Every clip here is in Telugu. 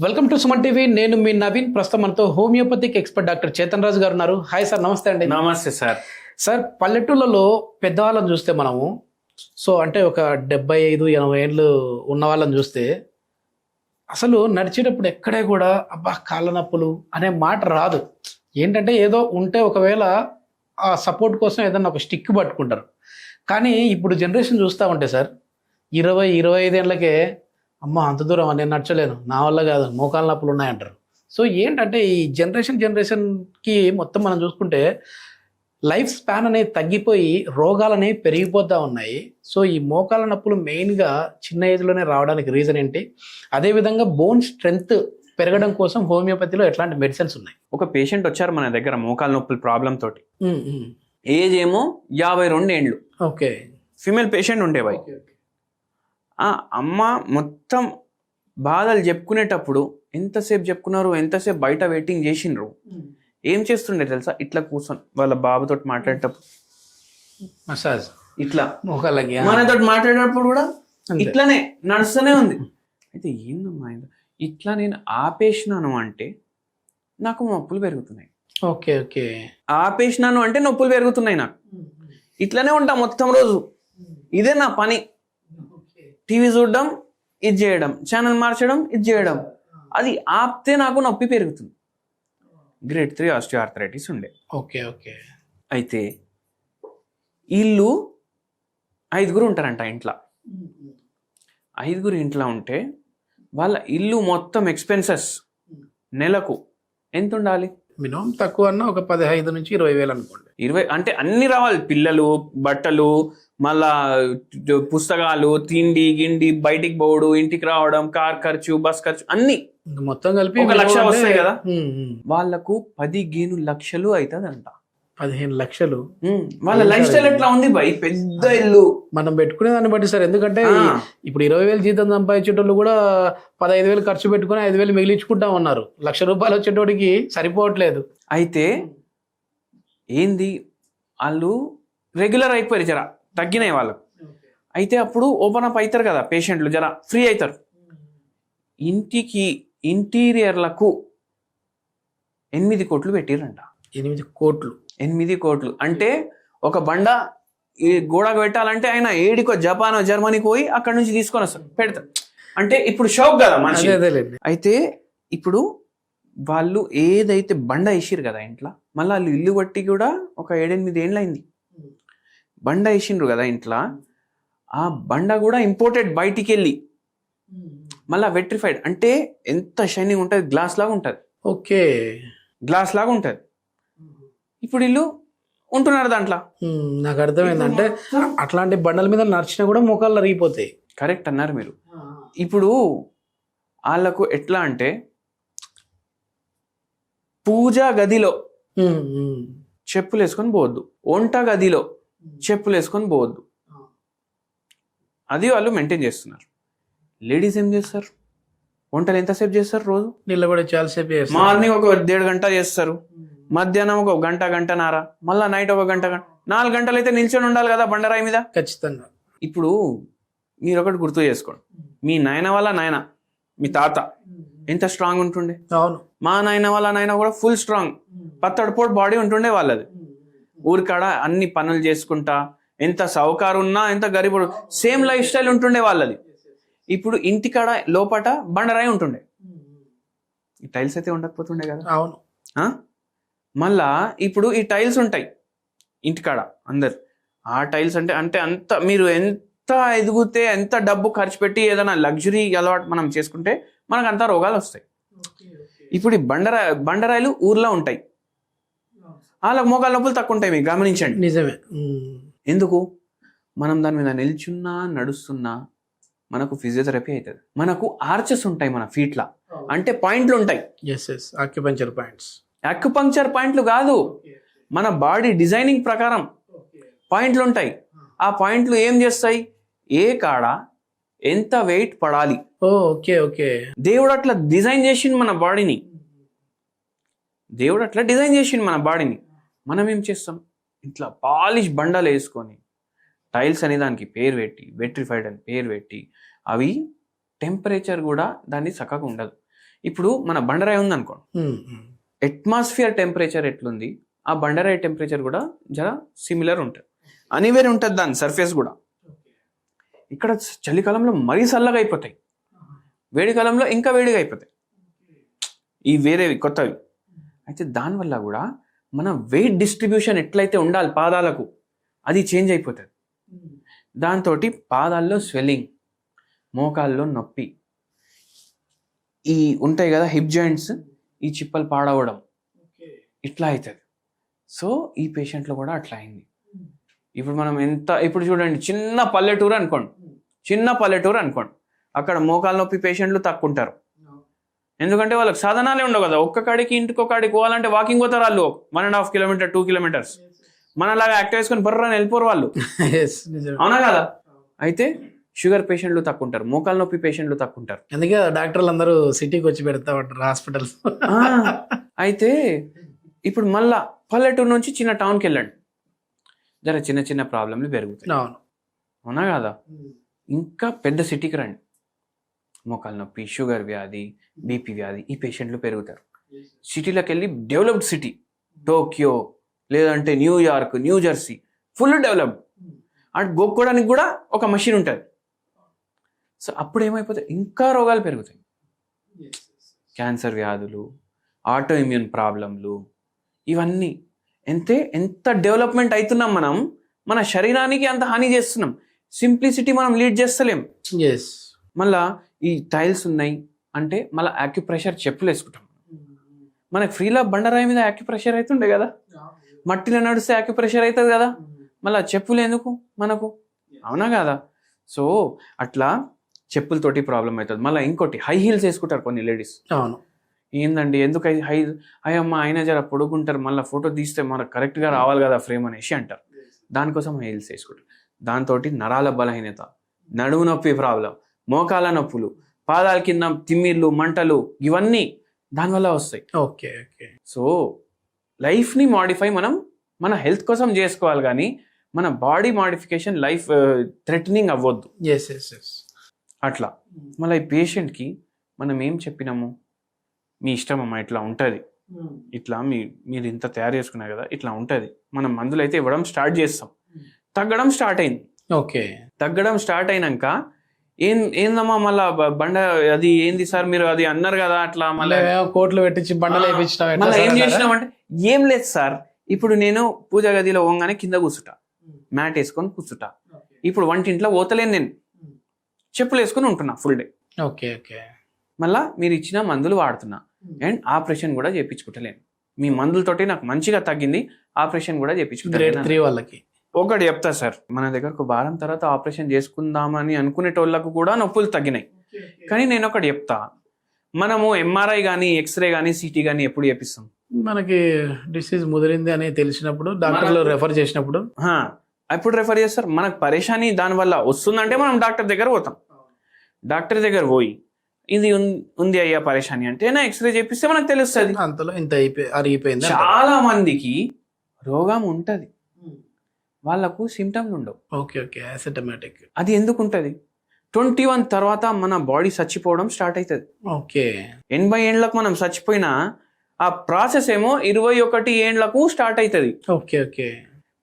Welcome to Suman TV. నేను మీ నవీన్. ప్రస్తుతం మనతో homeopathic expert doctor Chetan Raju గారు ఉన్నారు. హాయ్ సార్ నమస్తే అండి. నమస్తే సార్. సార్ పల్లెటూళ్ళలో పెద్దవాళ్ళని చూస్తే మనము సో అంటే ఒక డెబ్బై ఐదు ఎనభై ఏళ్ళు ఉన్న వాళ్ళని చూస్తే అసలు నడిచేటప్పుడు ఎక్కడే కూడా అబ్బా కాళ్ళ నొప్పులు అనే మాట రాదు. ఏంటంటే ఏదో ఉంటే ఒకవేళ ఆ సపోర్ట్ కోసం ఏదన్నా ఒక స్టిక్ పట్టుకుంటారు. కానీ ఇప్పుడు జనరేషన్ చూస్తూ ఉంటే సార్ ఇరవై ఇరవై ఐదేళ్ళకే అమ్మ అంత దూరం నేను నడచలేను. నా వల్ల కాదు మోకాళ్ళ నొప్పులు ఉన్నాయంటారు. సో ఏంటంటే ఈ జనరేషన్ జనరేషన్కి మొత్తం మనం చూసుకుంటే లైఫ్ స్పాన్ అనేది తగ్గిపోయి రోగాలు అనేవి పెరిగిపోతూ ఉన్నాయి. సో ఈ మోకాల నొప్పులు మెయిన్గా చిన్న ఏజ్లోనే రావడానికి రీజన్ ఏంటి? అదేవిధంగా బోన్ స్ట్రెంగ్త్ పెరగడం కోసం హోమియోపతిలో ఎట్లాంటి మెడిసిన్స్ ఉన్నాయి? ఒక పేషెంట్ వచ్చారు మన దగ్గర మోకాల నొప్పుల ప్రాబ్లం తోటి. ఏజ్ ఏమో యాభై రెండు ఏండ్లు ఓకే. ఫిమేల్ పేషెంట్ ఉండేవాయి ఆ అమ్మ మొత్తం బాధలు చెప్పుకునేటప్పుడు ఎంతసేపు చెప్పుకున్నారు ఎంతసేపు బయట వెయిటింగ్ చేసిండ్రు? ఏం చేస్తుండే తెలుసా? ఇట్లా కూర్చొని వాళ్ళ బాబుతో మాట్లాడేటప్పుడు. మసాజ్. ఇట్లా. మోకాళ్ళకి మనతో మాట్లాడేటప్పుడు కూడా. ఇట్లానే నడుస్తూనే ఉంది. అయితే ఏందమ్మా? ఇట్లా నేను ఆపేసినాను అంటే నాకు నొప్పులు పెరుగుతున్నాయి. Okay okay. ఆపేసినాను అంటే నొప్పులు పెరుగుతున్నాయి నాకు. ఇట్లానే ఉంటా మొత్తం రోజు. ఇదే నా పని. టీవీ చూడడం ఇది చేయడం ఛానల్ మార్చడం ఇది చేయడం. అది ఆపితే నాకు నొప్పి పెరుగుతుంది. గ్రేడ్ త్రీ ఆర్థరైటిస్ ఉండే. Okay okay. అయితే వీళ్ళు ఐదుగురు ఉంటారంట ఇంట్లో. ఐదుగురు ఇంట్లో ఉంటే వాళ్ళ ఇల్లు మొత్తం ఎక్స్పెన్సెస్ నెలకు ఎంత ఉండాలి మినిమం తక్కువ అన్న ఒక పదిహైదు నుంచి ఇరవై వేలు అనుకోండి. ఇరవై అంటే అన్ని రావాలి. పిల్లలు బట్టలు మళ్ళా పుస్తకాలు తిండి గిండి బయటికి పోవడం ఇంటికి రావడం కార్ ఖర్చు బస్ ఖర్చు అన్ని. మొత్తం కలిపి ఒక లక్ష అంటే- వస్తాయి కదా? వాళ్ళకు పదిహేను లక్షలు అవుతుందంట పదిహేను లక్షలు. వాళ్ళ లైఫ్ స్టైల్ ఎట్లా ఉంది బై? పెద్ద ఇల్లు. మనం పెట్టుకునే దాన్ని బట్టి సార్. ఎందుకంటే ఇప్పుడు ఇరవై వేలు జీతం సంపాదించేటోళ్ళు కూడా పదహైదు వేలు ఖర్చు పెట్టుకుని ఐదు వేలు మిగిలించుకుంటా ఉన్నారు. లక్ష రూపాయలు వచ్చేటోడికి సరిపోవట్లేదు. అయితే ఏంది? వాళ్ళు రెగ్యులర్ అయిపోయారు జర. తగ్గినాయి వాళ్ళకు. అయితే అప్పుడు ఓపెన్ అప్ అవుతారు కదా పేషెంట్లు జర. ఫ్రీ అవుతారు ఇంటికి ఇంటీరియర్లకు ఎనిమిది కోట్లు పెట్టిరంట ఎనిమిది కోట్లు. ఎనిమిది కోట్లు. అంటే ఒక బండ ఈ గోడకు పెట్టాలంటే ఆయన ఏడికో జపాన్ జర్మనీకి పోయి అక్కడ నుంచి తీసుకొని వస్తారు. పెడతారు అంటే ఇప్పుడు షాక్ కదా మనిషి. అయితే ఇప్పుడు వాళ్ళు ఏదైతే బండ వేసిరు కదా ఇంట్లో మళ్ళీ వాళ్ళు ఇల్లు బట్టి కూడా ఒక ఏడెనిమిది ఏండ్లు అయింది బండ వేసిండ్రు కదా ఇంట్లో ఆ బండ కూడా ఇంపోర్టెడ్ బయటికి వెళ్ళి మళ్ళీ వెట్రిఫైడ్. అంటే ఎంత షైనింగ్ ఉంటుంది? గ్లాస్ లాగా ఉంటుంది. ఓకే. గ్లాస్ లాగా ఉంటుంది. ఇప్పుడు వీళ్ళు ఉంటున్నారు దాంట్లో. నాకు అర్థమైందంటే అట్లాంటి బండల మీద నడిచినా కూడా మోకాళ్ళు అరిగిపోతాయి. కరెక్ట్ అన్నారు మీరు. ఇప్పుడు వాళ్ళకు ఎట్లా అంటే పూజా గదిలో. చెప్పులు వేసుకొని పోవద్దు. వంట గదిలో చెప్పులు వేసుకొని పోవద్దు. అది వాళ్ళు మెయింటైన్ చేస్తున్నారు. లేడీస్ ఏం చేస్తారు? వంటలు ఎంతసేపు చేస్తారు రోజు? నిలబడి చాలాసేపు చేస్తారు. మార్నింగ్ ఒక దేడు గంట చేస్తారు. మధ్యాహ్నం ఒక గంట గంటన్నర మళ్ళా నైట్ ఒక గంట గంట నాలుగు గంటలు అయితే నిల్చొని ఉండాలి కదా బండరాయి మీద? ఖచ్చితంగా. ఇప్పుడు మీరు ఒకటి గుర్తు చేసుకోండి. మీ నాయన వాళ్ళ నాయన మీ తాత ఎంత స్ట్రాంగ్ ఉంటుండే? అవును. మా నాయన వాళ్ళ నాయన కూడా ఫుల్ స్ట్రాంగ్ పత్తడిపోటు బాడీ ఉంటుండే వాళ్ళది. ఊరికాడ అన్ని పనులు చేసుకుంటా ఎంత సౌకారు ఉన్నా ఎంత గరీబుడు సేమ్ లైఫ్ స్టైల్ ఉంటుండే వాళ్ళది. ఇప్పుడు ఇంటికాడ లోపట బండరాయి ఉంటుండే. ఈ టైల్స్ అయితే ఉండకపోతుండే కదా? అవును? మళ్ళా ఇప్పుడు ఈ టైల్స్ ఉంటాయి. ఇంటికాడ అందరు. ఆ టైల్స్ అంటే అంటే అంత మీరు ఎంత ఎదిగితే ఎంత డబ్బు ఖర్చు పెట్టి ఏదైనా లగ్జరీ అలవాటు మనం చేసుకుంటే మనకు అంత రోగాలు వస్తాయి. ఇప్పుడు ఈ బండరా బండరాయిలు ఊర్లో ఉంటాయి. వాళ్ళకి మోకాల నొప్పులు తక్కువ ఉంటాయి మీరు గమనించండి. నిజమే. ఎందుకు? మనం దాని మీద నిల్చున్నా నడుస్తున్నా మనకు ఫిజియోథెరపీ అవుతుంది. మనకు ఆర్చెస్ ఉంటాయి మన ఫీట్లా. అంటే పాయింట్లు ఉంటాయి. Yes yes acupuncture points acupuncture పాయింట్లు కాదు. మన బాడీ డిజైనింగ్ ప్రకారం పాయింట్లు ఉంటాయి ఆ. పాయింట్లు ఏం చేస్తాయి? ఏ కాడ ఎంత వెయిట్ పడాలి? ఓకే ఓకే దేవుడు అట్లా డిజైన్ చేసిండు మన బాడీని. దేవుడు అట్లా డిజైన్ చేసిండు మన బాడీని. మనం ఏం చేస్తాం? ఇట్లా పాలిష్ బండలు వేసుకొని టైల్స్ అనే దానికి పేరు పెట్టి వెట్రిఫైడ్ అని పేరు పెట్టి అవి టెంపరేచర్ కూడా దాన్ని చక్కగా ఉండదు. ఇప్పుడు మన బండరాయి ఉంది అనుకో ఉమ్, ఉమ్. అట్మాస్ఫియర్ టెంపరేచర్ ఎట్లుంది? ఆ బండరాయి టెంపరేచర్ కూడా జర సిమిలర్ ఉంటుంది. అనివేర్ ఉంటుంది దాని సర్ఫేస్ కూడా. ఇక్కడ చలికాలంలో మరీ చల్లగా అయిపోతాయి. వేడి కాలంలో ఇంకా వేడిగా అయిపోతాయి. ఈ వేరేవి కొత్తవి. అయితే దానివల్ల కూడా మన వెయిట్ డిస్ట్రిబ్యూషన్ ఎట్లయితే ఉండాలి పాదాలకు అది చేంజ్ అయిపోతుంది. దాంతో పాదాల్లో స్వెల్లింగ్ మోకాల్లో నొప్పి. ఈ ఉంటాయి కదా హిప్ జాయింట్స్ ఈ చిప్పలు పాడవడం ఇట్లా అవుతుంది సో ఈ పేషెంట్లో కూడా అట్లా అయింది. ఇప్పుడు మనం ఎంత ఇప్పుడు చూడండి చిన్న పల్లెటూరు అనుకోండి. చిన్న పల్లెటూరు అనుకోండి. అక్కడ మోకాలు నొప్పి పేషెంట్లు తక్కువ ఉంటారు. ఎందుకంటే వాళ్ళకి సాధనాలే ఉండవు కదా. ఒక్క కాడికి ఇంటికి ఒక కాడికి పోవాలంటే వాకింగ్ పోతారు వాళ్ళు. One and half kilometer two kilometers మనలాగా యాక్టివ్ వేసుకొని బర్రని వెళ్ళిపోరు వాళ్ళు. అవునా కదా? అయితే షుగర్ పేషెంట్లు తక్కువ ఉంటారు మోకాలు నొప్పి పేషెంట్లు తక్కువ ఉంటారు అందుకే డాక్టర్లు అందరూ సిటీకి వచ్చి పెడతా ఉంటారు హాస్పిటల్స్. అయితే ఇప్పుడు మళ్ళా పల్లెటూరు నుంచి చిన్న టౌన్కి వెళ్ళండి. జర చిన్న చిన్న ప్రాబ్లంలు పెరుగుతాయి. అవును. అవునా కదా? ఇంకా పెద్ద సిటీకి రండి. మోకాలు నొప్పి షుగర్ వ్యాధి బీపీ వ్యాధి ఈ పేషెంట్లు పెరుగుతారు. సిటీలోకి వెళ్ళి డెవలప్డ్ సిటీ టోక్యో లేదంటే New York New Jersey full developed. అటు గోక్కోవడానికి కూడా ఒక మషిన్ ఉంటుంది. సో అప్పుడు ఏమైపోతాయి ఇంకా రోగాలు పెరుగుతాయి. క్యాన్సర్ వ్యాధులు ఆటో ఇమ్యూన్ ప్రాబ్లంలు ఇవన్నీ. ఎంతే ఎంత డెవలప్మెంట్ అవుతున్నాం మనం మన శరీరానికి అంత హాని చేస్తున్నాం. సింప్లిసిటీ మనం లీడ్ చేస్తలేం. ఎస్ మళ్ళా ఈ టైల్స్ ఉన్నాయి అంటే మళ్ళీ యాక్యుప్రెషర్ చెప్పులు వేసుకుంటాం. మనకి ఫ్రీలా బండరాయి మీద యాక్యుప్రెషర్ అవుతుండే కదా? మట్టిలో నడిస్తే యాక్యుప్రెషర్ అవుతుంది కదా? మళ్ళీ చెప్పులు ఎందుకు? మనకు? అవునా కదా? సో అట్లా చెప్పులతోటి ప్రాబ్లం అవుతుంది. మళ్ళీ ఇంకోటి హై హీల్స్ వేసుకుంటారు కొన్ని లేడీస్. అవును. ఏందండి ఎందుకు హై- హై అయ్యమ్మ ఆయన జర పొడుగుంటారు మళ్ళీ ఫోటో తీస్తే మనకు కరెక్ట్గా రావాలి కదా ఫ్రేమ్ అనేసి అంటారు. దానికోసం హై హీల్స్ వేసుకుంటారు. దాంతో నరాల బలహీనత నడుము నొప్పి ప్రాబ్లం మోకాల నొప్పులు పాదాల కింద తిమ్మిర్లు మంటలు ఇవన్నీ దానివల్ల వస్తాయి. Okay okay. సో లైఫ్ని మాడిఫై మనం మన హెల్త్ కోసం చేసుకోవాలి కానీ మన బాడీ మాడిఫికేషన్ లైఫ్ థ్రెటనింగ్ అవ్వద్దు. ఎస్ ఎస్ ఎస్ అట్లా. మళ్ళీ ఈ పేషెంట్కి మనం ఏం చెప్పినాము? మీ ఇష్టం అమ్మా ఇట్లా ఉంటుంది. ఇట్లా మీ మీరు ఇంత తయారు చేసుకున్నారు కదా ఇట్లా ఉంటుంది. మనం మందులు అయితే ఇవ్వడం స్టార్ట్ చేస్తాం. తగ్గడం స్టార్ట్ అయింది. ఓకే. తగ్గడం స్టార్ట్ అయినాక ఏం ఏందమ్మా మళ్ళా బండ అది ఏంది సార్ మీరు అది అన్నారు కదా అట్లా మళ్ళీ కోట్లు పెట్టించి బండలు మళ్ళీ ఏం? చేసినామంటే ఏం లేదు సార్ ఇప్పుడు నేను పూజ గదిలో పోగానే కింద కూర్చుంటా. మ్యాట్ వేసుకొని కూర్చుంటా. ఇప్పుడు వంటింట్లో పోతలేను నేను. చెప్పులు వేసుకొని ఉంటున్నా ఫుల్ డే ఓకే ఓకే. మళ్ళా మీరు ఇచ్చిన మందులు వాడుతున్నా. అండ్ ఆపరేషన్ కూడా చేయించుకుంటలేను మీ మందులతోటి నాకు మంచిగా తగ్గింది ఆపరేషన్ కూడా త్రీ వాళ్ళకి. ఒకటి చెప్తా సార్ మన దగ్గర ఒక వారం తర్వాత ఆపరేషన్ చేసుకుందామని అనుకునేటోళ్ళకు కూడా నొప్పులు తగ్గినాయి. కానీ నేను ఒకటి చెప్తా మనము ఎంఆర్ఐ కానీ ఎక్స్రే కానీ సిటీ కానీ ఎప్పుడు చేపిస్తాం? మనకి డిసీజ్ ముదిరింది అని తెలిసినప్పుడు డాక్టర్లు రెఫర్ చేసినప్పుడు. హా, ఎప్పుడు రెఫర్ చేస్తారు? మనకు పరేషాని దానివల్ల వస్తుందంటే మనం డాక్టర్ దగ్గర పోతాం. డాక్టర్ దగ్గర పోయి ఇది ఉంది అయ్యా పరేషాని అంటే నా ఎక్స్రే చేపిస్తే మనకు తెలుస్తుంది. అంతలో ఇంత అయిపోయి అరిగిపోయింది. చాలా మందికి రోగం ఉంటది. వాళ్ళకు సిమ్టమ్స్ ఉండవు. ఓకే ఓకే అసిటమాటిక్ అది ఎందుకు ఉంటది? ట్వంటీ వన్ తర్వాత మన బాడీ చచ్చిపోవడం స్టార్ట్ అవుతుంది ఓకే. ఎనభై ఏండ్లకు మనం చచ్చిపోయినా ఆ ప్రాసెస్ ఏమో ఇరవై ఒకటి ఏండ్లకు స్టార్ట్ అవుతుంది ఓకే ఓకే.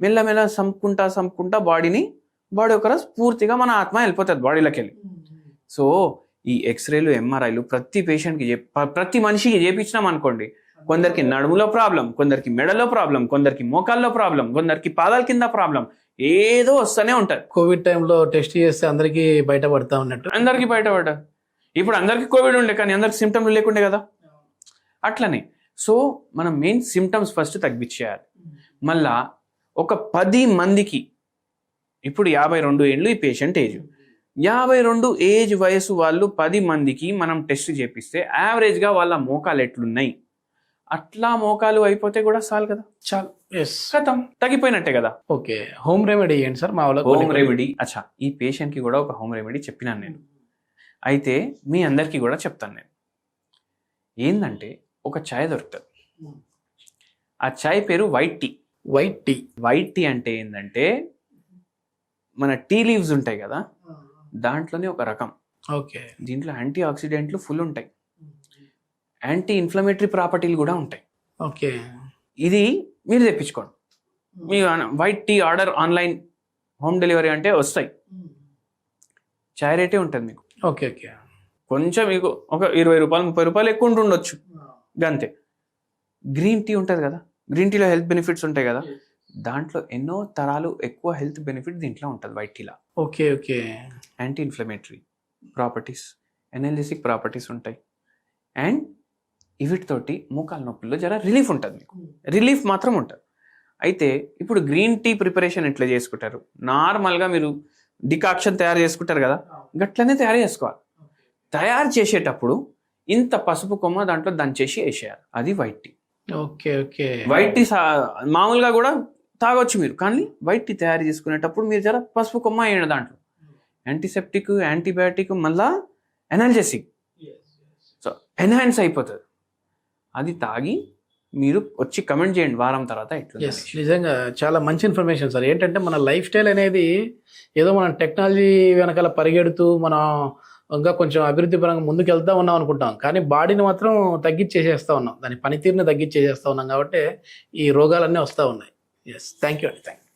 మెల్లమెల్ల సంపుకుంటా సంపుకుంటా బాడీని బాడీ ఒక రోజు పూర్తిగా మన ఆత్మ వెళ్ళిపోతుంది బాడీలోకి వెళ్ళి సో ఈ ఎక్స్రేలు ఎంఆర్ఐలు ప్రతి పేషెంట్కి ప్రతి మనిషికి చేపించినాం అనుకోండి. కొందరికి నడుములో ప్రాబ్లం కొందరికి మెడలో ప్రాబ్లం కొందరికి మోకాల్లో ప్రాబ్లం కొందరికి పాదాల కింద ప్రాబ్లం ఏదో వస్తూనే ఉంటుంది. కోవిడ్ టైంలో టెస్ట్ చేస్తే అందరికి బయటపడతా ఉన్నట్టు? అందరికి బయటపడ్డా. ఇప్పుడు అందరికి కోవిడ్ ఉండే కానీ అందరికి సిమ్టమ్లు లేకుండే కదా? అట్లనే. సో మనం మెయిన్ సిమ్టమ్స్ ఫస్ట్ తగ్గించేయాలి. మళ్ళా ఒక పది మందికి. ఇప్పుడు యాభై రెండు ఏళ్ళు ఈ పేషెంట్ ఏజ్ యాభై రెండు ఏజ్ వయసు వాళ్ళు పది మందికి మనం టెస్ట్ చేపిస్తే యావరేజ్గా వాళ్ళ మోకాలు ఎట్లున్నాయి? అట్లా మోకాలు అయిపోతే కూడా చాలు కదా? చాలు. ఎస్ కథం తగ్గిపోయినట్టే కదా? ఓకే. హోమ్ రెమెడీ ఏంటి సార్ మా వాళ్ళకి హోమ్ రెమెడీ అచ్చా ఈ పేషెంట్కి కూడా ఒక హోమ్ రెమెడీ చెప్పినాను నేను. అయితే మీ అందరికీ కూడా చెప్తాను నేను. ఏంటంటే ఒక చాయ్ దొరుకుతుంది. ఆ చాయ్ పేరు white tea. White tea. White tea అంటే ఏంటంటే మన టీ లీవ్స్ ఉంటాయి కదా దాంట్లోనే ఒక రకం. ఓకే. దీంట్లో యాంటీ ఆక్సిడెంట్లు ఫుల్ ఉంటాయి. యాంటీ ఇన్ఫ్లమేటరీ ప్రాపర్టీలు కూడా ఉంటాయి. ఓకే. ఇది మీరు తెప్పించుకోండి. మీ white tea order online home delivery అంటే వస్తాయి. చాయ్ రేటే ఉంటుంది మీకు. Okay okay. కొంచెం మీకు ఒక ఇరవై రూపాయలు ముప్పై రూపాయలు ఎక్కువ ఉంటుండొచ్చు అంతే గ్రీన్ టీ ఉంటుంది కదా. గ్రీన్ టీలో హెల్త్ బెనిఫిట్స్ ఉంటాయి కదా. దాంట్లో ఎన్నో తరాలు ఎక్కువ హెల్త్ బెనిఫిట్ దీంట్లో ఉంటుంది వైట్ టీలో okay okay anti inflammatory properties analgesic properties ఉంటాయి. అండ్ వీటితోటి మోకాల నొప్పుల్లో జర రిలీఫ్ ఉంటుంది మీకు. రిలీఫ్ మాత్రం ఉంటుంది. అయితే ఇప్పుడు గ్రీన్ టీ ప్రిపరేషన్ ఎట్లా చేసుకుంటారు? నార్మల్గా మీరు డికాక్షన్ తయారు చేసుకుంటారు కదా. గట్లనే తయారు చేసుకోవాలి. తయారు చేసేటప్పుడు ఇంత పసుపు కొమ్మ దాంట్లో దంచేసి వేసేయాలి. అది white tea okay okay. White tea మామూలుగా కూడా తాగొచ్చు మీరు. కానీ వైట్ టీ తయారు చేసుకునేటప్పుడు మీరు జర పసుపు కొమ్మ వేయండి దాంట్లో. యాంటీసెప్టిక్ యాంటీబయాటిక్ మళ్ళా ఎనర్జెసిక్ సో ఎన్హాన్స్ అయిపోతుంది. అది తాగి మీరు వచ్చి కమెంట్ చేయండి వారం తర్వాత నిజంగా చాలా మంచి ఇన్ఫర్మేషన్ సార్ ఏంటంటే మన లైఫ్ స్టైల్ అనేది ఏదో మనం టెక్నాలజీ వెనకాల పరిగెడుతూ మనం ఇంకా కొంచెం అభివృద్ధి పరంగా ముందుకు వెళ్తా ఉన్నాం అనుకుంటాం. కానీ బాడీని మాత్రం తగ్గించేసేస్తా ఉన్నాం. దాని పనితీరుని తగ్గించేసేస్తా ఉన్నాం కాబట్టి ఈ రోగాలన్నీ వస్తూ ఉన్నాయి. ఎస్ థ్యాంక్ యూ అండి థ్యాంక్